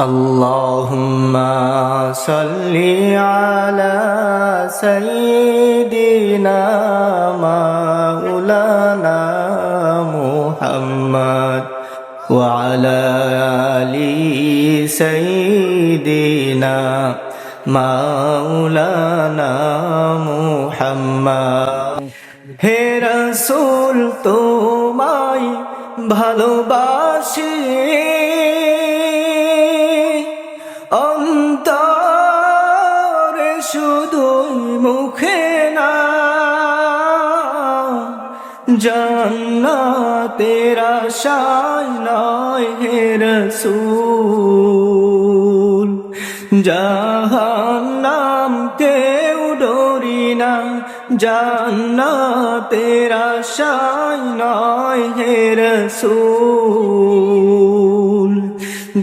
اللهم صل على سيدنا مولانا محمد وعلى آل سيدنا مولانا محمد হে রসুল তোমায় ভালোবাসি শুধুই মুখে না জান্না তেরা শায় নয় হে রসুল। জাহান্নাম কেউ ডরি না জান্না তেরা শায় নয় হে রসুল।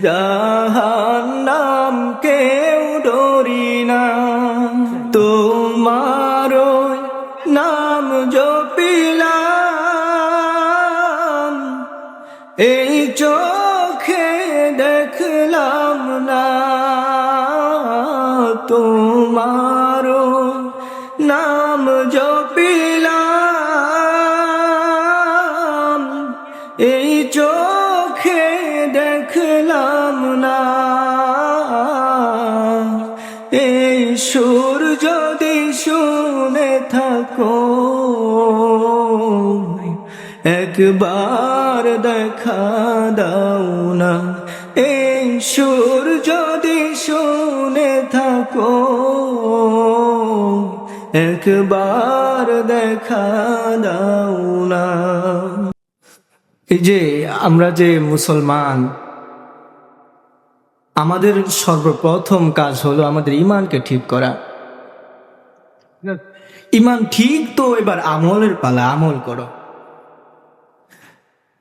জাহান্নাম নাম জপিলাম এই চোখে একবার দেখা দাও না। এই সুর যদি শুনে থাকো, একবার দেখা দাও না। এই যে আমরা যে মুসলমান, আমাদের সর্বপ্রথম কাজ হলো আমাদের ইমানকে ঠিক করা। ইমান ঠিক তো এবার আমলের পালা, আমল করো।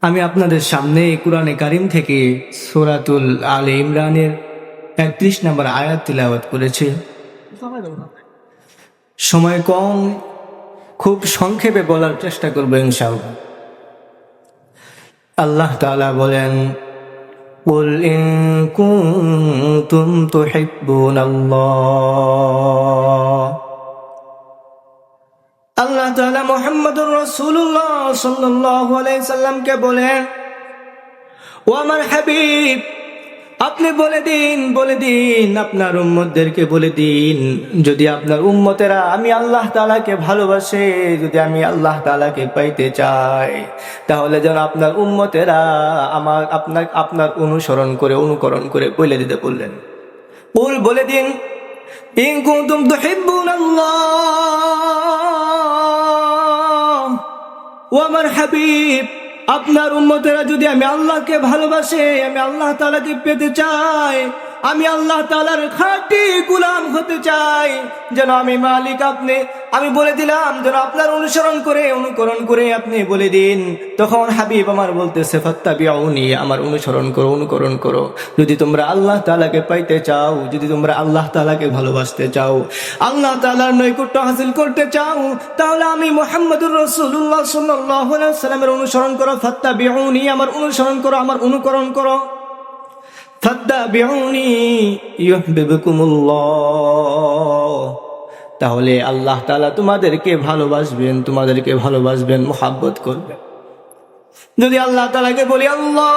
আমি আপনাদের সামনে কোরআনে কারিম থেকে সোরাতুল আল ইমরানের একত্রিশ নম্বর আয়াত তিলাওয়াত করেছি সময় কম খুব সংক্ষেপে বলার চেষ্টা করবো ইনশাআল্লাহ আল্লাহ তাআলা বলেন قل إن كنتم تحبون الله আল্লাহ তাআলা মুহাম্মদুর সাল্লাল্লাহু সাল্লামকে বলেন, ও আমার হাবিব, আপনি বলে দিন বলে দিন, আপনার উম্মতদেরকে বলে দিন। যদি আপনার উম্মতেরা আমি আল্লাহ তাআলাকে ভালোবাসে, যদি আমি আল্লাহ তাআলাকে পাইতে চাই, তাহলে যেন আপনার উম্মতেরা আমার, আপনার আপনার অনুসরণ করে, অনুকরণ করে বলে দিতে বললেন। বল বলে দিন, ইন কুনতুম তুহিব্বুনাল্লাহ। ও আমার হাবিব আপনার উন্মতেরা যদি আমি আল্লাহকে ভালোবাসে আমি আল্লাহ তালাকে পেতে চাই আমি আল্লাহ তালার খাঁটি গুলাম হতে চাই। যেন আমি মালিক আপনি। আমি বলে দিলাম, যেন আপনার অনুসরণ করে, অনুকরণ করে আপনি বলে দিন। তখন হাবিব আমার বলতেছে ফত্তা বিয়াউনি আমার অনুসরণ করো, অনুকরণ করো। যদি তোমরা আল্লাহ তালাকে পাইতে চাও, যদি তোমরা আল্লাহ তালাকে ভালোবাসতে চাও, আল্লাহ তালার নৈকট্য হাসিল করতে চাও, তাহলে আমি মোহাম্মদুর রসুল্লাহ সাল্লাহ সাল্লামের অনুসরণ করো। ফত্তা বিয়াউনি আমার অনুসরণ করো, আমার অনুকরণ করো। তাহলে আল্লাহ তালা তোমাদেরকে ভালোবাসবেন তোমাদেরকে ভালোবাসবেন, মোহাব্বত করবেন। যদি আল্লাহ তালাকে বলি, আল্লাহ,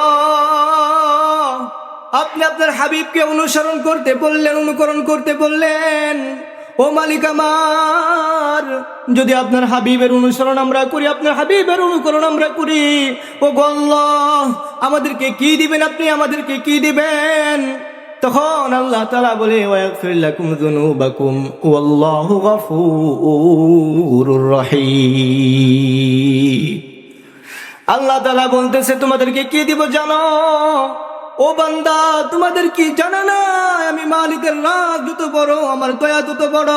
আপনি আপনার হাবিবকে অনুসরণ করতে বললেন, অনুকরণ করতে বললেন ও মালিক আমার, যদি আপনার হাবিবের অনুসরণ আমরা করি, আপনার হাবিবের অনুকরণ আমরা করি, ও গল্লাহ আমাদেরকে কি দিবেন আপনি? আমাদেরকে কি দিবেন? তখন আল্লাহ তালা বলে আল্লাহ তালা বলতেছে, তোমাদেরকে কি দিব জানো? ও বান্দা, তোমাদের কি জানা না আমি মালিকের রাগ যত বড়, আমার দয়া তত বড়।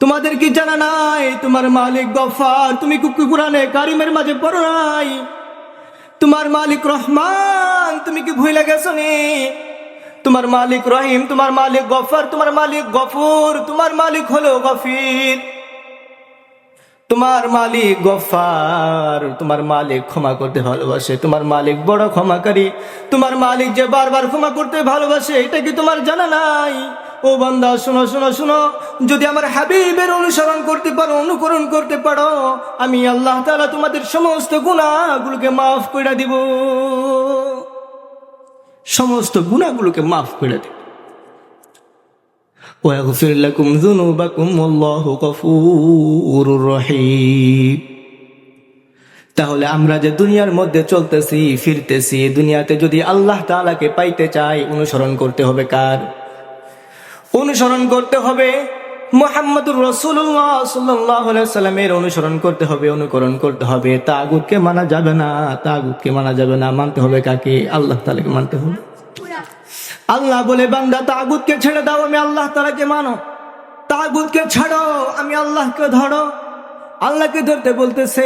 তোমাদের কি জানা নাই? তোমার মালিক গফার, তুমি কুকু কুরানে কারিমের মাঝে পড়ো নাই? তোমার মালিক রহমান, তুমি কি ভুলে গেছো নি? তোমার মালিক রহিম, তোমার মালিক গফার, তোমার মালিক গফুর, তোমার মালিক হলো গফির। তোমার মালিক গফার, তোমার মালিক ক্ষমা করতে ভালোবাসে, তোমার মালিক বড় ক্ষমাকারী, তোমার মালিক যে বারবার ক্ষমা করতে ভালোবাসে, এটা কি তোমার জানা নাই? ও বান্দা, শোনো শোনো শোনো, যদি আমার হাবিবের অনুসরণ করতে পারো, অনুকরণ করতে পারো, আমি আল্লাহ তালা তোমাদের সমস্ত গুণাগুলোকে মাফ করে দিব। সমস্ত গুণাগুলোকে মাফ করে দিব। ويغفر لكم ذنوبكم والله غفور رحيم তাহলে আমরা যে দুনিয়ার মধ্যে চলতেছি ফিরতেছি দুনিয়াতে যদি আল্লাহ তাআলাকে পাইতে চাই অনুসরণ করতে হবে কার অনুসরণ করতে হবে মোহাম্মদুর রসুল্লাহ সাল্লাহ সাল্লামের অনুসরণ করতে হবে অনুকরণ করতে হবে তাগুতকে মানা যাবে না তাগুতকে মানা যাবে না মানতে হবে কাকে আল্লাহ তাআলাকে মানতে হবে আল্লাহ বলে, বান্দা, তাগুতকে ছেড়ে দাও, আমি আল্লাহ তালাকে মানো। তাগুতকে ছাড়ো, আমি আল্লাহকে ধরো। আল্লাহকে ধরতে বলতেছে,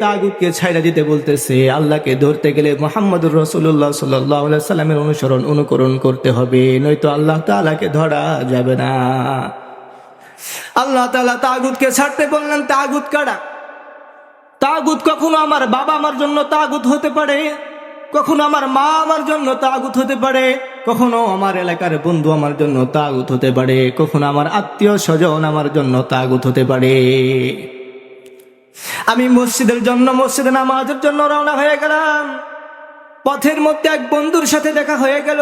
তাগুতকে ছাইড়া দিতে বলতেছে। আল্লাহকে ধরতে গেলে মোহাম্মদুর রসুল্লাহ সাল্লাহ সাল্লামের অনুসরণ, অনুকরণ করতে হবে, নয়তো আল্লাহ তালাকে ধরা যাবে না। আল্লাহ তালা তাগুতকে ছাড়তে বললেন, তাগুত কারা? তাগুত কখনো আমার বাবা আমার জন্য তাগুত হতে পারে? কখনো আমার মা আমার জন্য তাগুত হতে পারে? কখনো আমার এলাকার বন্ধু আমার জন্য তাগুত হতে পারে, কখনো আমার আত্মীয় স্বজন আমার জন্য তাগুত হতে পারে। আমি মসজিদের জন্য, মসজিদে নামাজের জন্য রওনা হয়ে গেলাম। পথের মধ্যে এক বন্ধুর সাথে দেখা হয়ে গেল।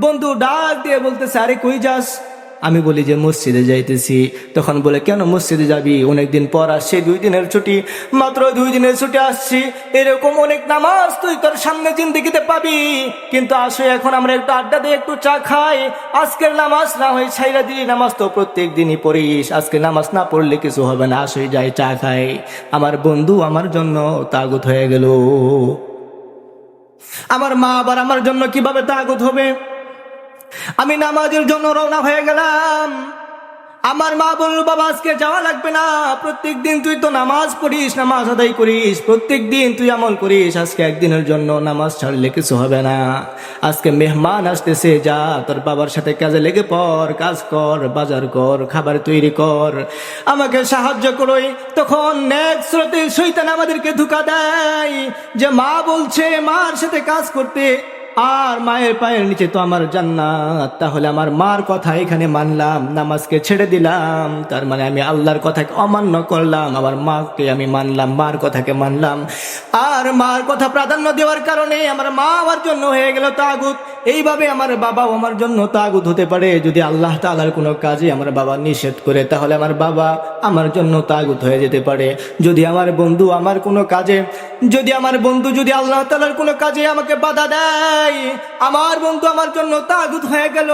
বন্ধু ডাক দিয়ে বলতেছে, আরে কই যাস? আমি বলি যে মসজিদে যাইতেছি। তখন বলে, কেন মসজিদে যাবি? অনেকদিন পর আসছে, দুই দিনের ছুটি। মাত্র দুই দিনের ছুটি আসছি। এরকম অনেক নামাজ তুই তোর সামনে জিন্দিগিতে পাবি। কিন্তু আসো, এখন আমরা একটু আড্ডা দিয়ে একটু চা খাই। আজকের নামাজ না হয়, ছাইরা দিলি নামাজ তো প্রত্যেক দিনই পড়িস। আজকে নামাজ না পড়লে কিছু হবে না। আসে, যাই চা খাই। আমার বন্ধু আমার জন্য তাগুত হয়ে গেল। আমার মা আবার আমার জন্য কীভাবে তাগুত হবে? আমি নামাজের জন্য রওনা হয়ে গেলাম। আমার মা বলল, বাবা, আজকে যাওয়া লাগবে না। প্রত্যেক দিন তুই তো নামাজ পড়িস, নামাজ আদায় করিস। প্রত্যেক দিন তুই আমল করিস। আজকে একদিনের জন্য নামাজ ছাড়লে কিছু হবে না। আজকে মেহমান আসতেছে, যা, তোর বাবার সাথে কাজে লেগে পড়, কাজ কর, বাজার কর, খাবার তৈরি কর। আমাকে সাহায্য করোই। তখন নেক স্রোতে শৈতান আমাদেরকে ধোকা দেয় যে, মা বলছে, মার সাথে কাজ করতে আর মায়ের পায়ের নিচে তো আমার জান্নাত। তাহলে আমার মার কথা এখানে মানলাম, নামাজকে ছেড়ে দিলাম। তার মানে আমি আল্লাহর কথাকে অমান্য করলাম, আমার মাকে আমি মানলাম, মার কথাকে মানলাম। আর মার কথা প্রাধান্য দেওয়ার কারণে আমার মা আমার জন্য হয়ে গেল তাগুত। এইভাবে আমার বাবাও আমার জন্য তাগুত হতে পারে। যদি আল্লাহ তালার কোনো কাজে আমার বাবা নিষেধ করে, তাহলে আমার বাবা আমার জন্য তাগুত হয়ে যেতে পারে। যদি আমার বন্ধু আমার কোনো কাজে, যদি আমার বন্ধু যদি আল্লাহ তালার কোনো কাজে আমাকে বাধা দেয়, আমার বন্ধু আমার জন্য তাগুত হয়ে গেল,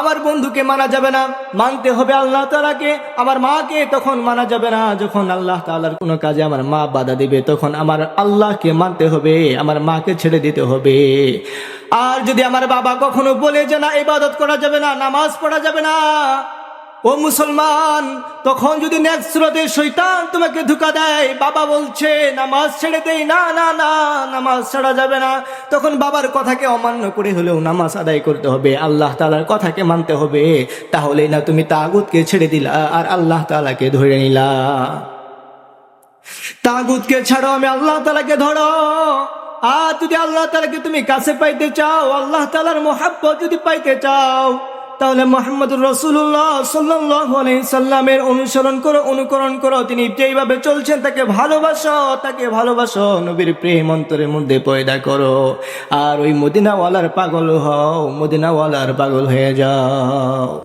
আমার বন্ধুকে মানা যাবে না। মানতে হবে আল্লাহ তালাকে আমার মাকে তখন মানা যাবে না। যখন আল্লাহ তালার কোনো কাজে আমার মা বাধা দিবে, তখন আমার আল্লাহকে মানতে হবে, আমার মাকে ছেড়ে দিতে হবে। আর যদি আমার বাবা কখনো বলে যে না, ইবাদত করা যাবে না, নামাজ পড়া যাবে না ও মুসলমান, তখন যদি নেক্সট স্রোতে শৈতান তোমাকে ধোকা দেয়, বাবা বলছে, নামাজ ছেড়ে দেই, না না না, নামাজ ছাড়া যাবে না। তখন বাবার কথাকে অমান্য করে হলেও নামাজ আদায় করতে হবে, আল্লাহ তালার কথাকে মানতে হবে। তাহলে না তুমি তাগুতকে ছেড়ে দিলা, আর আল্লাহ তালাকে ধরে নিলা। তাগুতকে ছাড়ো, আমি আল্লাহ তালাকে ধরো। আর যদি আল্লাহ তালাকে তুমি কাছে পাইতে চাও, আল্লাহ তালার মোহাব্বত যদি পাইতে চাও তাহলে মোহাম্মদুর রসুল্লাহ সাল্লাহ সাল্লামের অনুসরণ করো, অনুকরণ করো। তিনি যেইভাবে চলছেন, তাকে ভালোবাসো তাকে ভালোবাসো, নবীর প্রেম অন্তরের মধ্যে পয়দা করো। আর ওই মদিনাওয়ালার পাগল হও, মদিনাওয়ালার পাগল হয়ে যাও।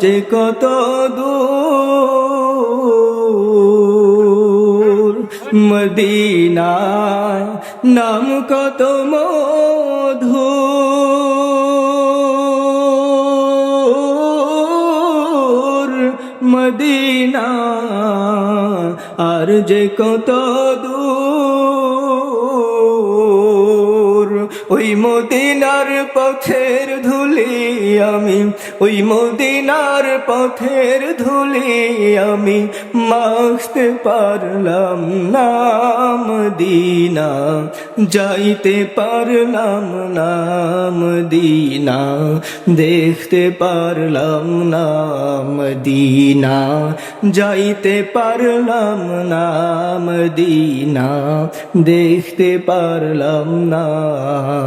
যে কত দূর মদিনায় নাম কত মধু মদিনা আর যে কত দূর ওই মদিনার পথের ধুলি আমি, ওই মদিনার পথের ধুলি আমি মাখতে পারলাম নাম দিনা যাইতে পারলাম নাম দিনা দেখতে পারলাম নাম দিনা যাইতে পারলাম নাম দিনা দেখতে পারলাম না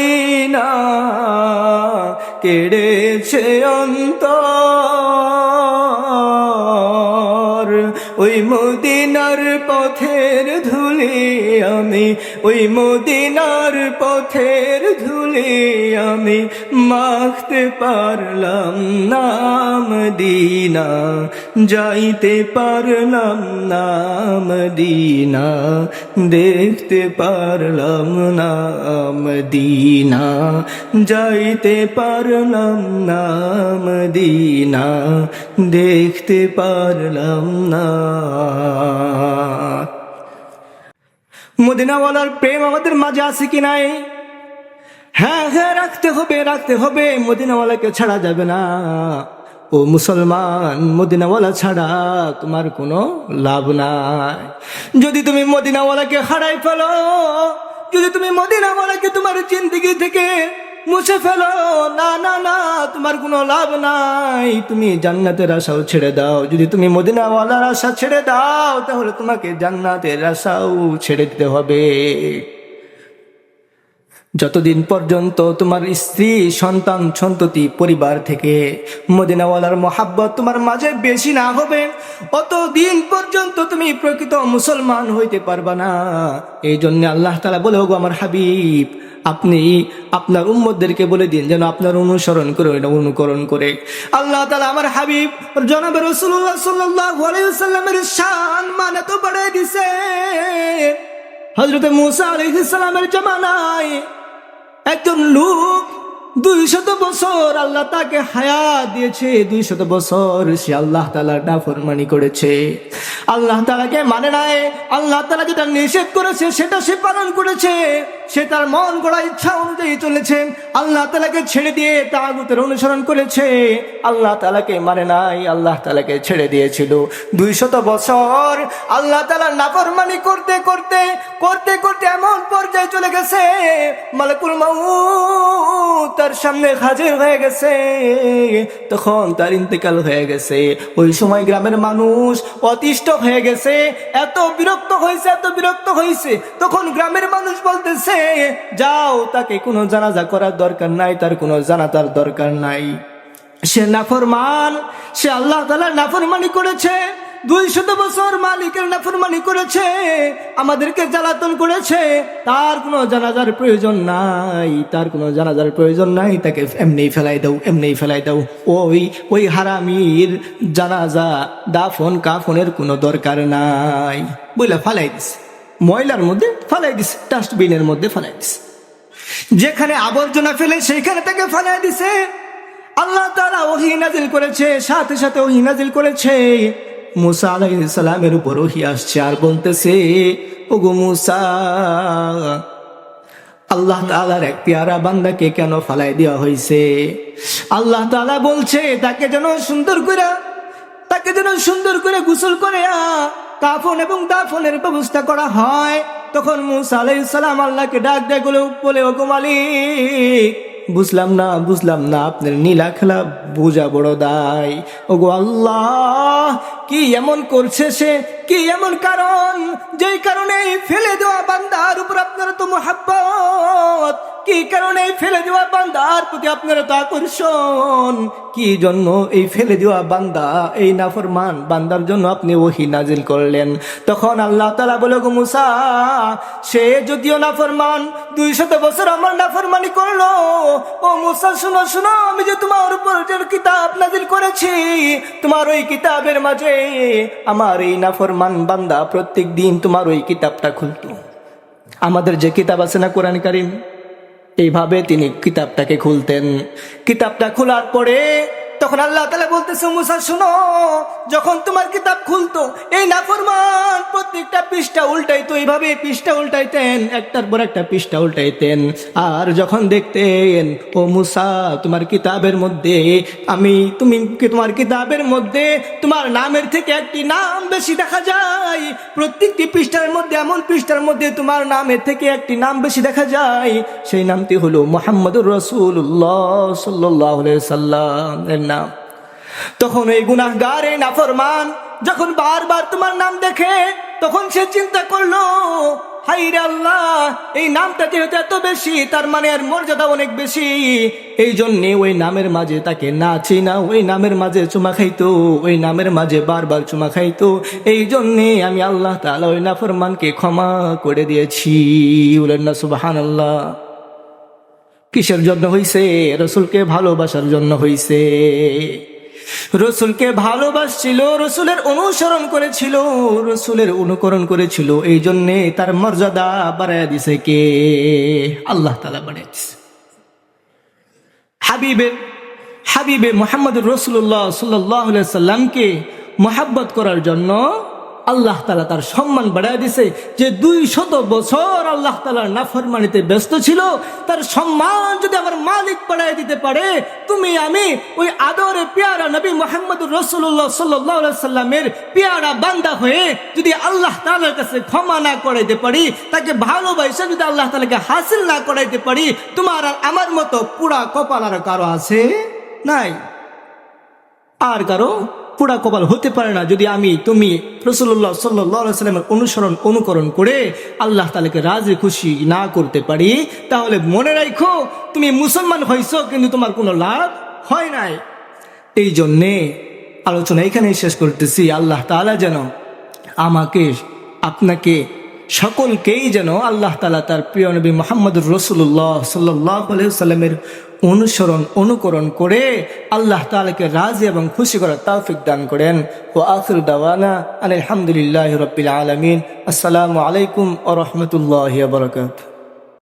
মদিনা কেড়েছে অন্তর। ওই মদিনার পথের ধুলি আমি ওই মদিনার ধুলি আমি মাখতে পারলাম নাম দিনা, যাইতে পারলাম নাম দিনা, দেখতে পারলাম নাম দিনা, যাইতে পারলাম নাম দিনা, দেখতে পারলাম না। মদিনাওয়ালার প্রেম আমাদের মাঝে আছে কি নাই? হ্যাঁ হ্যাঁ রাখতে হবে রাখতে হবে, মদিনাওয়ালাকে ছাড়া যাবে না। ও মুসলমান, মদিনাওয়ালা ছাড়া তোমার কোনো লাভ নাই। যদি তুমি মদিনাওয়ালাকে হারাই ফেলো, যদি তুমি মদিনাওয়ালাকে তোমার জিন্দগি থেকে মুছে ফেলো, না না না, তোমার কোনো লাভ নাই। তুমি জান্নাতের আশাও ছেড়ে দাও। যদি তুমি মদিনাওয়ালার আশা ছেড়ে দাও, তাহলে তোমাকে জান্নাতের আশাও ছেড়ে দিতে হবে। যতদিন পর্যন্ত তোমার স্ত্রী, সন্তান, সন্ততি পরিবার থেকে মদিনাওয়ালার মহাব্বত তোমার মাঝে বেশি না হবে, অতদিন পর্যন্ত তুমি প্রকৃত মুসলমান হইতে পারবা না। এই জন্য আল্লাহ তালা বলে হোক আমার হাবিব, আপনি আপনার উম্মদদেরকে বলে দিন যেন আপনার অনুসরণ করে, এটা অনুকরণ করে। আল্লাহ তালা আমার হাবিব, জনাব সাল্লামের শান মানে তো বাড়াই দিছে। হজরত মুসা আলহিসামের জামানায় একজন লোক দুই শত বছর আল্লাহ তাকে হায়াত দিয়েছে দুই শত বছর সে আল্লাহ তালার নাফরমানি করেছে। আল্লাহ তালাকে মানে নাই, আল্লাহ তালা যেটা নিষেধ করেছে, সেটা সে পালন করেছে। সে তার মন গড়া ইচ্ছা অনুযায়ী চলেছে। আল্লাহ তালাকে ছেড়ে দিয়ে তাগুতের অনুসরণ করেছে। আল্লাহ তালাকে মানে নাই, আল্লাহ তালাকে ছেড়ে দিয়েছিল। দুই শত বছর আল্লাহ তালা নাফরমানি করতে করতে করতে করতে এমন পর্যায়ে চলে গেছে। মালিকুল মাউত তার সামনে হাজির হয়ে গেছে। তখন তার ইন্তেকাল হয়ে গেছে। ওই সময় গ্রামের মানুষ অতিষ্ঠ হয়ে গেছে। এত বিরক্ত হয়েছে, এত বিরক্ত হয়েছে। তখন গ্রামের মানুষ বলতেছে, যাও, তাকে কোনো জানাজা করার দরকার নাই, তার কোনো জানাতার দরকার নাই। সে নাফরমান, সে আল্লাহ তালার নাফরমানি করেছে। দুই শত বছর মালিকের নাফরমানি করেছে, আমাদেরকে জ্বালাতন করেছে, তার কোনো জানাজার প্রয়োজন নাই, তার কোনো জানাজার প্রয়োজন নাই, তাকে এমনি ফেলাই দাও, এমনি ফেলাই দাও। ওই ওই হারামির জানাজা দাফন কাফনের কোনো দরকার নাই। বইলা ফালাই দিস ময়লার মধ্যে ফালাই দিস ডাস্টবিনের মধ্যে ফালাই দিছে। যেখানে আবর্জনা ফেলে, সেইখানে তাকে ফালাই দিছে। আল্লাহ তারা ওহি নাজিল করেছে, সাথে সাথে ওহি নাজিল করেছে। মুসা আলাইহিস সালামের উপর ওহি আসছে আর বলতেছে, ওগো মুসা, আল্লাহ তালার এক পেয়ারা বান্দাকে কেন ফালাই দেওয়া হয়েছে আল্লাহ তালা বলছে, তাকে যেন সুন্দর করে তাকে যেন সুন্দর করে গোসল করে কাফন এবং দাফনের ব্যবস্থা করা হয়। তখন মুসা আলাইহিস সালাম আল্লাহকে ডাক দেয় বলে, ওগো মালিক বুঝলাম না বুঝলাম না, আপনার নীলা খেলা বোঝা বড় দায়। ওগো আল্লাহ, কি এমন করছে সে? কি এমন কারণ? যেই কারণে ফেলে দেওয়া বান্দার উপর আপনার তো মোহাব্বত, কি কারণে ফেলে দেওয়া বান্দার প্রতি আপনারা তো আকর্ষণ? কি জন্য এই ফেলে দেওয়া বান্দা, এই নাফরমান বান্দার জন্য আপনি ওহি নাজিল করলেন? তখন আল্লাহ তালা বলে গো মুসা, সে যদিও নাফরমান, দুই শত বছর আমার নাফরমানি করল। ও মুসা, শুনো শুনো, আমি যে তোমার উপর যে কিতাব নাজিল করেছি, তোমার ওই কিতাবের মাঝে আমার এই নাফরমান বান্দা প্রত্যেক দিন তোমার ওই কিতাবটা খুলত। আমাদের যে কিতাব আছে না কোরআন কারিম, এইভাবে তিনি কিতাবটাকে খুলতেন। কিতাবটা খোলার পরে তখন আল্লাহ তালা বলতেছে, মুসা, শুনো, যখন তোমার কিতাব খুলতো, এই নাফরমান প্রত্যেকটা পৃষ্ঠা উল্টাইতো এইভাবে পৃষ্ঠা উল্টাইতেন, একটার পর একটা পৃষ্ঠা উল্টাইতেন। আর যখন দেখতেন, ও মুসা, তোমার কিতাবের মধ্যে, আমি, তুমি তোমার কিতাবের মধ্যে, তোমার নামের থেকে একটি নাম বেশি দেখা যায়? প্রত্যেকটি পৃষ্ঠার মধ্যে, এমন পৃষ্ঠার মধ্যে তোমার নামের থেকে একটি নাম বেশি দেখা যায়। সেই নামটি হলো মোহাম্মদুর রসুল্লাহ সাল্লাহ সাল্লাম নাম তখন এই গুনাহগার এই নাফরমান যখন বারবার তোমার নাম দেখে, তখন সে চিন্তা করল হাই রে আল্লাহ, এই নামটা যেহেতু এত বেশি, তার মানে আর মর্যাদা অনেক বেশি। এই জন্যে ওই নামের মাঝে তাকে না চিনা, ওই নামের মাঝে চুমা খাইতো, ওই নামের মাঝে বারবার চুমা খাইতো। এই জন্যে আমি আল্লাহ তাআলা ওই নাফরমানকে ক্ষমা করে দিয়েছি। না সুবাহান আল্লাহ কিসের জন্য হইছে? রসুলকে ভালোবাসার জন্য হইছে। রসুলকে ভালোবাসছিল, রসুলের অনুসরণ করেছিল, রসুলের অনুকরণ করেছিল। এই জন্যে তার মর্যাদা বাড়াইয়া দিছে কে? আল্লাহ তালা বাড়াই দিছে। হাবিবে হাবিবে মোহাম্মদ রসুল্লাহ সাল্লাহ সাল্লামকে মোহাব্বত করার জন্য আল্লাহ তালা তার সম্মান বাড়ায় দিছে যে দুই শত বছর আল্লাহ তালার নাফরমানিতে ব্যস্ত ছিল, তার সম্মান যদি আমার মালিক বাড়ায় দিতে পারে, তুমি আমি ওই আদরে পেয়ারা নবী মোহাম্মদ রসুল্লাহ সাল্লাহ সাল্লামের পেয়ারা বান্দা হয়ে যদি আল্লাহ তালার কাছে ক্ষমা না করাইতে পারি, তাকে ভালোবাসে যদি আল্লাহ তালাকে হাসিল না করাইতে পারি, তোমার আর আমার মতো পুরা কপাল আর কারও আছে নাই? আর কারও? পুরা কপাল হতে পারে না যদি আমি, তুমি রসুল্লাহ সাল্লামের অনুসরণ, অনুকরণ করে আল্লাহ তালাকে রাজে, খুশি না করতে পারি, তাহলে মনে রাখো তুমি মুসলমান হয়েছ কিন্তু তোমার কোনো লাভ হয় নাই। এই জন্যে আলোচনা এখানেই শেষ করতেছি। আল্লাহ তালা যেন আমাকে, আপনাকে সকলকেই যেন আল্লাহ তালা তার প্রিয় নবী মোহাম্মদুর রসুল্লাহ সাল্লাহ সাল্লামের অনুসরণ, অনুকরণ করে আল্লাহ তালাকে রাজি এবং খুশি করার তাফিক দান করেন। ও আখির দাওয়ানা আলহামদুলিল্লাহ রবিল আলমিন। আসসালামু আলাইকুম ও রহমতুল্লাহ বরকাত